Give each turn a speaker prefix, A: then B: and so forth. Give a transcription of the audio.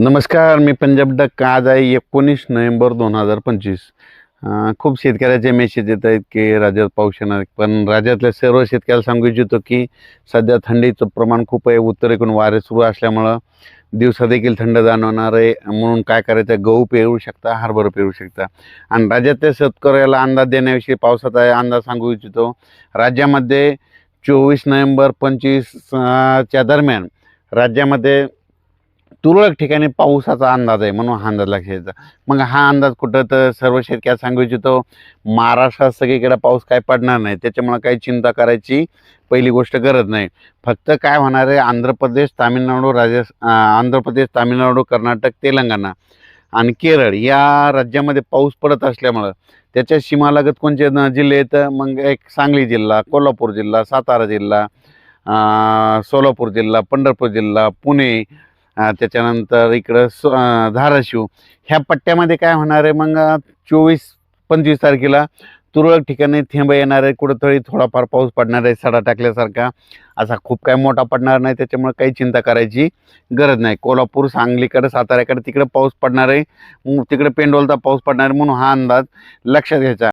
A: नमस्कार मी पंजाब डक. आज आहे एकोणीस नोव्हेंबर दोन हजार पंचवीस. खूप शेतकऱ्याचे मेसेज येत आहेत की राज्यात पाऊस येणार पण राज्यातल्या सर्व शेतकऱ्याला सांगू इच्छितो की सध्या थंडीचं प्रमाण खूप आहे. उत्तरेकडून वारे सुरू असल्यामुळं दिवसा देखील थंड जाणवणार आहे. म्हणून काय करायचं? गहू पेरू शकता हरभरा पेरू शकता. आणि राज्यातल्या शेतकऱ्याला अंदाज देण्याविषयी पावसाचा अंदाज सांगू इच्छितो. राज्यामध्ये चोवीस नोव्हेंबर पंचवीस च्या दरम्यान राज्यामध्ये तुरळक ठिकाणी पावसाचा अंदाज आहे म्हणून हा अंदाज लक्षात यायचा मग हा अंदाज कुठं तर सर्व शेतकऱ्याला सांगू इच्छितो महाराष्ट्रात सगळीकडे पाऊस काय पडणार नाही त्याच्यामुळं काही चिंता करायची पहिली गोष्ट गरज नाही. फक्त काय होणार आहे आंध्र प्रदेश तामिळनाडू राजस् आंध्र प्रदेश तामिळनाडू कर्नाटक तेलंगणा आणि केरळ या राज्यामध्ये पाऊस पडत असल्यामुळं त्याच्या सीमालगत कोणते जिल्हे आहेत? मग एक सांगली जिल्हा कोल्हापूर जिल्हा सातारा जिल्हा सोलापूर जिल्हा पंढरपूर जिल्हा पुणे त्याच्यानंतर इकडं सो धाराशिव. ह्या पट्ट्यामध्ये काय होणार आहे? मग चोवीस पंचवीस तारखेला तुरळक ठिकाणी थेंब येणार आहे. कुठंतरी थोडाफार पाऊस पडणार आहे सडा टाकल्यासारखा. असा खूप काय मोठा पडणार नाही त्याच्यामुळे काही चिंता करायची गरज नाही. कोल्हापूर सांगलीकडे साताऱ्याकडे तिकडे पाऊस पडणार आहे. मग तिकडे पेंडोलचा पाऊस पडणार आहे म्हणून हा अंदाज लक्षात घ्यायचा.